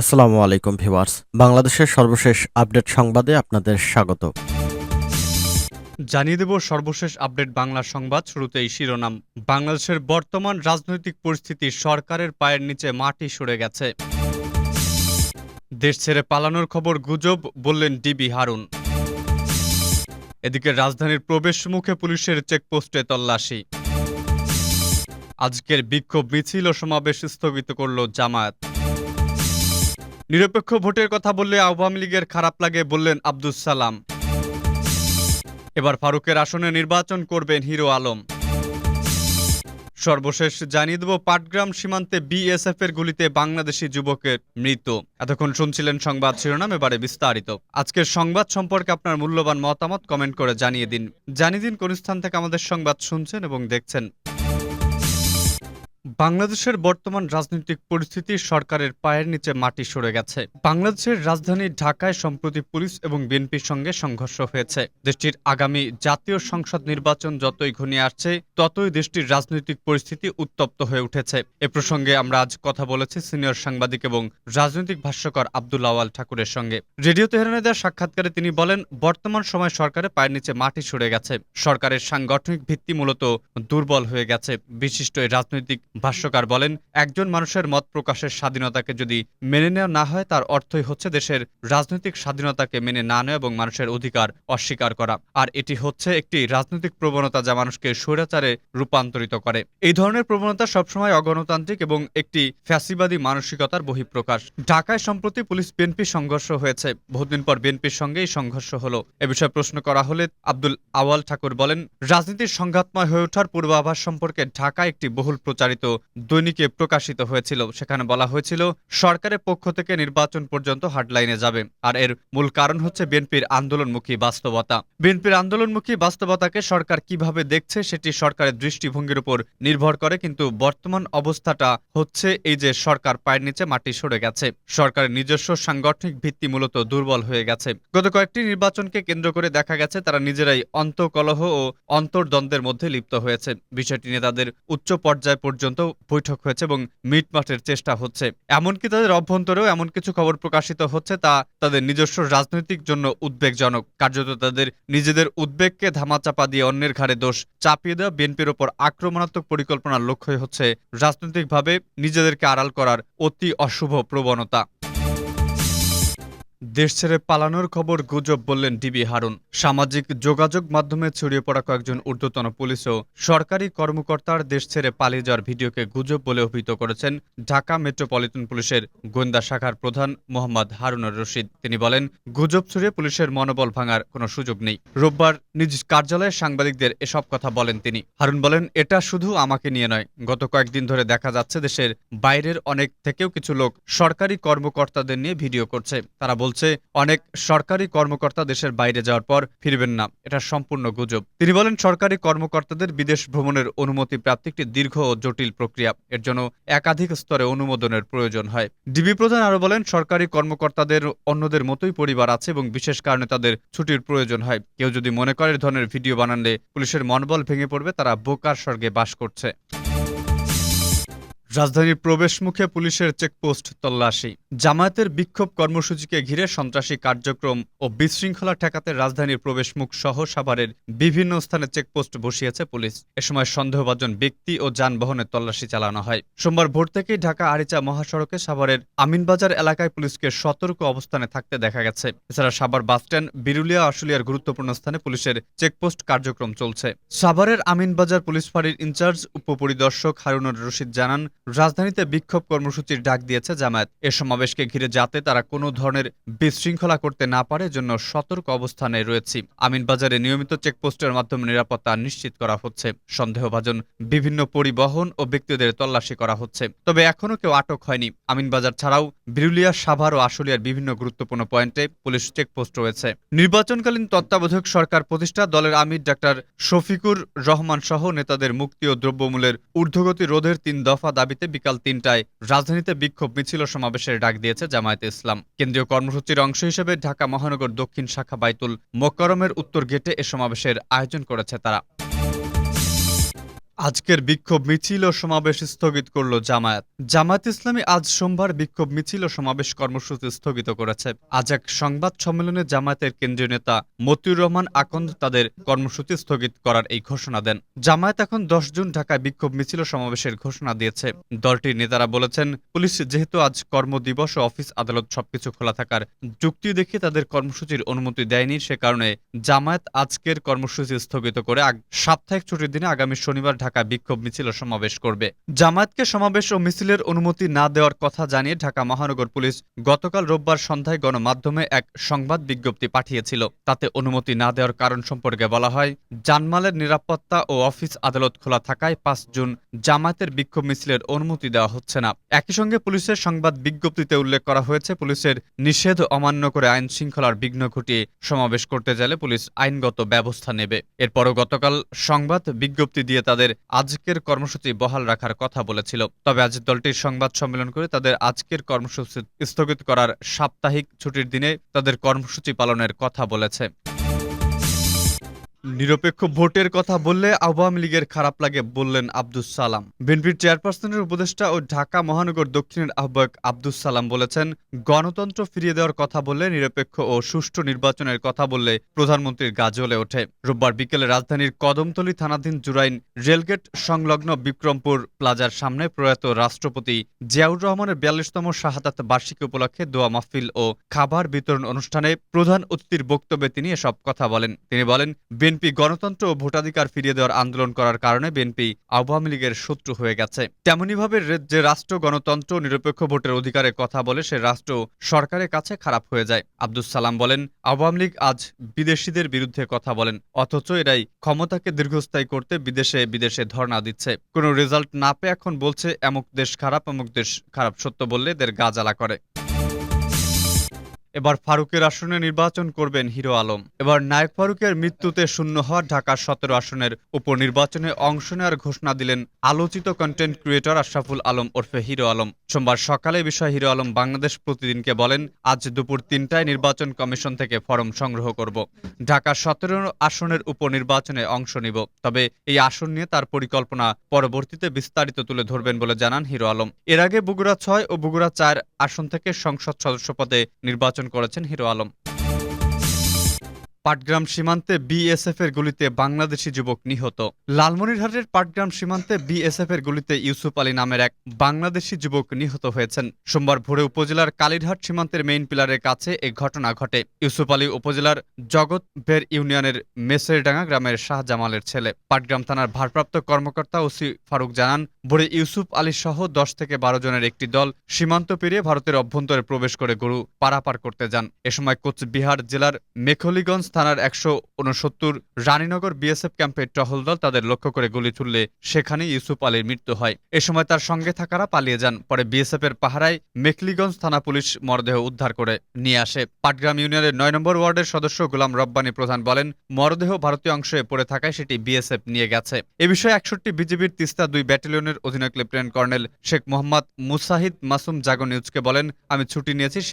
আসসালামু আলাইকুম ভিউয়ার্স। বাংলাদেশের সর্বশেষ আপডেট সংবাদে আপনাদের স্বাগত। জানিয়ে দেব সর্বশেষ আপডেট বাংলা সংবাদ শুরুতেই শিরোনাম। বাংলাদেশের বর্তমান রাজনৈতিক পরিস্থিতি সরকারের পায়ের নিচে মাটি সরে গেছে। দেশ ছেড়ে পালানোর খবর গুজব, বললেন ডিবি হারুন। এদিকে রাজধানীর প্রবেশ মুখে পুলিশের চেকপোস্টে তল্লাশি। আজকের বিক্ষোভ মিছিল ও সমাবেশ স্থগিত করল জামায়াত। নিরপেক্ষ ভোটের কথা বললে আওয়ামী লীগের খারাপ লাগে বললেন আব্দুস সালাম। এবার ফারুকের আসনে নির্বাচন করবেন হিরো আলম। সর্বশেষ জানিয়ে দেব, পাটগ্রাম সীমান্তে বিএসএফ এর গুলিতে বাংলাদেশি যুবকের মৃত্যু এতক্ষণ শুনছিলেন সংবাদ শিরোনাম, এবারে বিস্তারিত। আজকের সংবাদ সম্পর্কে আপনার মূল্যবান মতামত কমেন্ট করে জানিয়ে দিন। জানিয়ে দিন কোন স্থান থেকে আমাদের সংবাদ শুনছেন এবং দেখছেন। বাংলাদেশের বর্তমান রাজনৈতিক পরিস্থিতি সরকারের পায়ের নিচে মাটি সরে গেছে। বাংলাদেশের রাজধানী ঢাকায় সম্প্রতি পুলিশ এবং বিএনপির সঙ্গে সংঘর্ষ হয়েছে। দেশটির আগামী জাতীয় সংসদ নির্বাচন যতই ঘনিয়ে আসছে, ততই দেশটির রাজনৈতিক পরিস্থিতি উত্তপ্ত হয়ে উঠেছে। এ প্রসঙ্গে আমরা আজ কথা বলেছি সিনিয়র সাংবাদিক এবং রাজনৈতিক ভাষ্যকর আব্দুল আওয়াল ঠাকুরের সঙ্গে। রেডিও তেহরানে দেওয়া সাক্ষাৎকারে তিনি বলেন, বর্তমান সময় সরকারের পায়ের নিচে মাটি সরে গেছে। সরকারের সাংগঠনিক ভিত্তি মূলত দুর্বল হয়ে গেছে। বিশিষ্ট এই রাজনৈতিক ভাষ্যকার বলেন, একজন মানুষের মত প্রকাশের স্বাধীনতাকে যদি মেনে নেওয়া না হয়, তার অর্থই হচ্ছে দেশের রাজনৈতিক স্বাধীনতাকে মেনে না নেওয়া এবং মানুষের অধিকার অস্বীকার করা। আর এটি হচ্ছে একটি রাজনৈতিক প্রবণতা যা মানুষকে স্বৈরাচারে রূপান্তরিত করে। এই ধরনের প্রবণতা সবসময় অগণতান্ত্রিক এবং একটি ফ্যাসিবাদী মানসিকতার বহিঃপ্রকাশ। ঢাকায় সম্প্রতি পুলিশ বিএনপি সংঘর্ষ হয়েছে। বহুদিন পর বিএনপির সঙ্গে এই সংঘর্ষ হলো। এ বিষয়ে প্রশ্ন করা হলে আব্দুল আওয়াল ঠাকুর বলেন, রাজনীতির সংঘাতময় হয়ে ওঠার পূর্বাভাস সম্পর্কে ঢাকায় একটি বহুল প্রচারিত দৈনিকে প্রকাশিত হয়েছিল। সেখানে বলা হয়েছিল, সরকারের পক্ষ থেকে নির্বাচন পর্যন্ত হার্ডলাইনে যাবে। আর এর মূল কারণ হচ্ছে বিএনপির আন্দোলনমুখী বাস্তবতা। বিএনপির আন্দোলনমুখী বাস্তবতাকে সরকার কীভাবে দেখছে সেটি সরকারের দৃষ্টিভঙ্গির উপর নির্ভর করে, কিন্তু বর্তমান অবস্থাটা হচ্ছে এই যে সরকার পায়ের নিচে মাটি সরে গেছে। সরকারের নিজস্ব সাংগঠনিক ভিত্তি মূলত দুর্বল হয়ে গেছে। গত কয়েকটি নির্বাচনকে কেন্দ্র করে দেখা গেছে, তারা নিজেরাই অন্তকলহ ও অন্তর্দ্বন্দ্বের মধ্যে লিপ্ত হয়েছে। বিষয়টি নিয়ে তাদের উচ্চ পর্যায় পর্যন্ত বৈঠক হয়েছে এবং মিটমাটের চেষ্টা হচ্ছে। এমনকি তাদের অভ্যন্তরেও এমন কিছু খবর প্রকাশিত হচ্ছে, তা তাদের নিজস্ব রাজনৈতিক জন্য উদ্বেগজনক। কার্যত তাদের নিজেদের উদ্বেগকে ধামাচাপা দিয়ে অন্যের ঘাড়ে দোষ চাপিয়ে দেওয়া বিএনপির ওপর আক্রমণাত্মক পরিকল্পনার লক্ষ্যই হচ্ছে রাজনৈতিকভাবে নিজেদেরকে আড়াল করার অতি অশুভ প্রবণতা। দেশ ছেড়ে পালানোর খবর গুজব বললেন ডিবি হারুন। সামাজিক যোগাযোগ মাধ্যমে ছড়িয়ে পড়া কয়েকজন ঊর্ধ্বতন পুলিশ ও সরকারি কর্মকর্তার দেশ ছেড়ে পালিয়ে যাওয়ার ভিডিওকে গুজব বলে অভিহিত করেছেন ঢাকা মেট্রোপলিটন পুলিশের গোয়েন্দা শাখার প্রধান মোহাম্মদ হারুনুর রশিদ। তিনি বলেন, গুজব ছড়িয়ে পুলিশের মনোবল ভাঙার কোনো সুযোগ নেই। রোববার নিজ কার্যালয়ে সাংবাদিকদের এসব কথা বলেন তিনি। হারুন বলেন, এটা শুধু আমাকে নিয়ে নয়, গত কয়েকদিন ধরে দেখা যাচ্ছে দেশের বাইরের অনেক থেকেও কিছু লোক সরকারি কর্মকর্তাদের নিয়ে ভিডিও করছে। তারা বলছে, অনেক সরকারি কর্মকর্তা দেশের বাইরে যাওয়ার পর ফিরবেন না। এটা সম্পূর্ণ গুজব। তিনি বলেন, সরকারি কর্মকর্তাদের বিদেশ ভ্রমণের অনুমতি প্রাপ্তি একটি দীর্ঘ ও জটিল প্রক্রিয়া। এর জন্য একাধিক স্তরে অনুমোদনের প্রয়োজন হয়। ডিবি প্রধান আরও বলেন, সরকারি কর্মকর্তাদের অন্যদের মতোই পরিবার আছে এবং বিশেষ কারণে তাদের ছুটির প্রয়োজন হয়। কেউ যদি মনে করে ধরনের ভিডিও বানালে পুলিশের মনোবল ভেঙে পড়বে, তারা বোকার স্বর্গে বাস করছে। রাজধানীর প্রবেশ মুখে পুলিশের চেকপোস্ট তল্লাশি। জামায়াতের বিক্ষোভ কর্মসূচিকে ঘিরে সন্ত্রাসী কার্যক্রম ও বিশৃঙ্খলা ঠেকাতে রাজধানীর প্রবেশমুখ সহ সাভারের বিভিন্ন স্থানে চেকপোস্ট বসিয়েছে পুলিশ। এ সময় সন্দেহভাজন ব্যক্তি ও যানবাহনের তল্লাশি চালানো হয়। সোমবার ভোর থেকেই ঢাকা আরিচা মহাসড়কে সাভারের আমিনবাজার এলাকায় পুলিশকে সতর্ক অবস্থানে থাকতে দেখা গেছে। এছাড়া সাভার বাসস্ট্যান্ড বিরুলিয়া, আশুলিয়ার গুরুত্বপূর্ণ স্থানে পুলিশের চেকপোস্ট কার্যক্রম চলছে। সাভারের আমিনবাজার পুলিশ ফাঁড়ির ইনচার্জ, উপপরিদর্শক হারুনুর রশিদ জানান রাজধানীতে বিক্ষোভ কর্মসূচির ডাক দিয়েছে জামায়াত। এ সমাবেশকে ঘিরে যাতে তারা কোনো ধরনের বিশৃঙ্খলা করতে না পারে জন্য সতর্ক অবস্থানে রয়েছে। আমিনবাজারে নিয়মিত চেকপোস্টের মাধ্যমে নিরাপত্তা নিশ্চিত করা হচ্ছে। সন্দেহভাজন বিভিন্ন পরিবহন ও ব্যক্তিদের তল্লাশি করা হচ্ছে। তবে এখনও কেউ আটক হয়নি। আমিনবাজার ছাড়াও বিরুলিয়া, সাভার ও আশুলিয়ার বিভিন্ন গুরুত্বপূর্ণ পয়েন্টে পুলিশ চেকপোস্ট রয়েছে। নির্বাচনকালীন তত্ত্বাবধায়ক সরকার প্রতিষ্ঠা দলের আমির ডাক্তার শফিকুর রহমান সহ নেতাদের মুক্তি ও দ্রব্যমূল্যের ঊর্ধ্বগতি রোধের তিন দফা দাবিতে বিকাল তিনটায় রাজধানীতে বিক্ষোভ মিছিল সমাবেশের ডাক দিয়েছে জামায়াতে ইসলাম। কেন্দ্রীয় কর্মসূচির অংশ হিসেবে ঢাকা মহানগর দক্ষিণ শাখা বাইতুল মোকরমের উত্তর গেটে এ সমাবেশের আয়োজন করেছে তারা। আজকের বিক্ষোভ মিছিল ও সমাবেশ স্থগিত করল জামায়াত। জামায়াত ইসলামী আজ সোমবার বিক্ষোভ মিছিল ও সমাবেশ কর্মসূচি স্থগিত করেছে। আজ এক সংবাদ সম্মেলনে জামায়াতের কেন্দ্রীয় নেতা মতিউর রহমান আকন্দ তাদের কর্মসূচি স্থগিত করার এই ঘোষণা দেন। জামায়াত এখন দশ জুন ঢাকায় বিক্ষোভ মিছিল সমাবেশের ঘোষণা দিয়েছে। দলটির নেতারা বলেছেন, পুলিশ যেহেতু আজ কর্মদিবস ও অফিস আদালত সবকিছু খোলা থাকার যুক্তি দেখে তাদের কর্মসূচির অনুমতি দেয়নি, সে কারণে জামায়াত আজকের কর্মসূচি স্থগিত করে সাপ্তাহিক ছুটির দিনে আগামী শনিবার ঢাকা বিক্ষোভ মিছিল সমাবেশ করবে। জামায়াতকে সমাবেশ ও মিছিলের অনুমতি না দেওয়ার কথা জানিয়ে ঢাকা মহানগর পুলিশ গতকাল রোববার সন্ধ্যায় গণমাধ্যমে এক সংবাদ বিজ্ঞপ্তি পাঠিয়েছিল। তাতে অনুমতি না দেওয়ার কারণ সম্পর্কে বলা হয়, জানমালের নিরাপত্তা ও অফিস আদালত খোলা থাকায় পাঁচ জুন জামায়াতের বিক্ষোভ মিছিলের অনুমতি দেওয়া হচ্ছে না। একই সঙ্গে পুলিশের সংবাদ বিজ্ঞপ্তিতে উল্লেখ করা হয়েছে, পুলিশের নিষেধ অমান্য করে আইন শৃঙ্খলার বিঘ্ন ঘটিয়ে সমাবেশ করতে গেলে পুলিশ আইনগত ব্যবস্থা নেবে। এরপরও গতকাল সংবাদ বিজ্ঞপ্তি দিয়ে তাদের আজকের কর্মসূচি বহাল রাখার কথা বলেছিল। তবে আজ দলটির সংবাদ সম্মেলন করে তাদের আজকের কর্মসূচি স্থগিত করার সাপ্তাহিক ছুটির দিনে তাদের কর্মসূচি পালনের কথা বলেছে। নিরপেক্ষ ভোটের কথা বললে আওয়ামী লীগের খারাপ লাগে বললেন আব্দুস সালাম। বিএনপির চেয়ারপারসনের উপদেষ্টা ও ঢাকা মহানগর দক্ষিণের আহ্বায়ক আব্দুস সালাম বলেছেন, গণতন্ত্র ফিরিয়ে দেওয়ার কথা বললে নিরপেক্ষ ও সুষ্ঠু নির্বাচনের কথা বললে প্রধানমন্ত্রীর গা জ্বলে ওঠে। রোববার বিকেলে রাজধানীর কদমতলী থানাধীন জুরাইন রেলগেট সংলগ্ন বিক্রমপুর প্লাজার সামনে প্রয়াত রাষ্ট্রপতি জিয়াউর রহমানের বিয়াল্লিশতম শাহাদাত বার্ষিকী উপলক্ষে দোয়া মাহফিল ও খাবার বিতরণ অনুষ্ঠানে প্রধান অতিথির বক্তব্যে তিনি এসব কথা বলেন। তিনি বলেন বিএনপি গণতন্ত্র ও ভোটাধিকার ফিরিয়ে দেওয়ার আন্দোলন করার কারণে বিএনপি আওয়ামী লীগের শত্রু হয়ে গেছে। তেমনিভাবে রে- যে রাষ্ট্র গণতন্ত্র নিরপেক্ষ ভোটের অধিকারের কথা বলে, সে রাষ্ট্র সরকারের কাছে খারাপ হয়ে যায়, আব্দুস সালাম বলেন। আওয়ামী লীগ আজ বিদেশিদের বিরুদ্ধে কথা বলেন, অথচ এরাই ক্ষমতাকে দীর্ঘস্থায়ী করতে বিদেশে বিদেশে ধর্ণা দিচ্ছে। কোনো রেজাল্ট না পেয়ে এখন বলছে, এমুক দেশ খারাপ, অমুক দেশ খারাপ। সত্য বললে এদের গা জ্বালা করে। এবার ফারুকের আসনে নির্বাচন করবেন হিরো আলম। এবার নায়ক ফারুকের মৃত্যুতে শূন্য হওয়া ঢাকার সতেরো আসনের উপনির্বাচনে অংশ নেওয়ার ঘোষণা দিলেন আলোচিত কন্টেন্ট ক্রিয়েটর আশরাফুল আলম ওরফে হিরো আলম। সোমবার সকালে বিষয়ে হিরো আলম বাংলাদেশ প্রতিদিনকে বলেন, আজ দুপুর তিনটায় নির্বাচন কমিশন থেকে ফরম সংগ্রহ করব। ঢাকা সতেরো আসনের উপনির্বাচনে অংশ নিব, তবে এই আসন নিয়ে তার পরিকল্পনা পরবর্তীতে বিস্তারিত তুলে ধরবেন বলে জানান হিরো আলম। এর আগে বগুড়া ছয় ও বগুড়া চার আসন থেকে সংসদ সদস্য পদে নির্বাচন করেছেন হিরো আলম। পাটগ্রাম সীমান্তে বিএসএফ এর গুলিতে বাংলাদেশি যুবক নিহত। লালমনিরহাটের পাটগ্রাম সীমান্তে বিএসএফ এর গুলিতে ইউসুফ আলী নামের এক বাংলাদেশি যুবক নিহত হয়েছেন। সোমবার ভোরে উপজেলার কালীরহাট সীমান্তের মেইন পিলারের কাছে এই ঘটনা ঘটে। ইউসুফ আলী উপজেলার জগৎবের ইউনিয়নের মেসেরডাঙ্গা গ্রামের শাহজামালের ছেলে। পাটগ্রাম থানার ভারপ্রাপ্ত কর্মকর্তা ওসি ফারুক জানান, ভোরে ইউসুফ আলী সহ দশ থেকে বারো জনের একটি দল সীমান্ত পেরিয়ে ভারতের অভ্যন্তরে প্রবেশ করে গরু পারাপার করতে যান। এ সময় কোচবিহার জেলার মেখলিগঞ্জ থানার একশো উনসত্তর রানীনগর বিএসএফ ক্যাম্পের টহল দল তাদের লক্ষ্য করে গুলি ছুড়লে সেখানে ইউসুফ আলীর মৃত্যু হয়। এ সময় তার সঙ্গে থাকারা পালিয়ে যান, পরে বিএসএফ এর পাহারায় মেখলিগঞ্জ থানা পুলিশ মরদেহ উদ্ধার করে নিয়ে আসে। পাটগ্রাম ইউনিয়নের নয় নম্বর ওয়ার্ডের সদস্য গোলাম রব্বানী প্রধান বলেন, মরদেহ ভারতীয় অংশে পড়ে থাকায় সেটি বিএসএফ নিয়ে গেছে। এ বিষয়ে একষট্টি বিজিবির তিস্তা দুই ব্যাটালিয়নের অধিনায়ক লেফটেন্যান্ট কর্নেল শেখ মোহাম্মদ মুসাহিদ মাসুম জাগো নিউজকে বলেন, আমি ছুটি নিয়েছি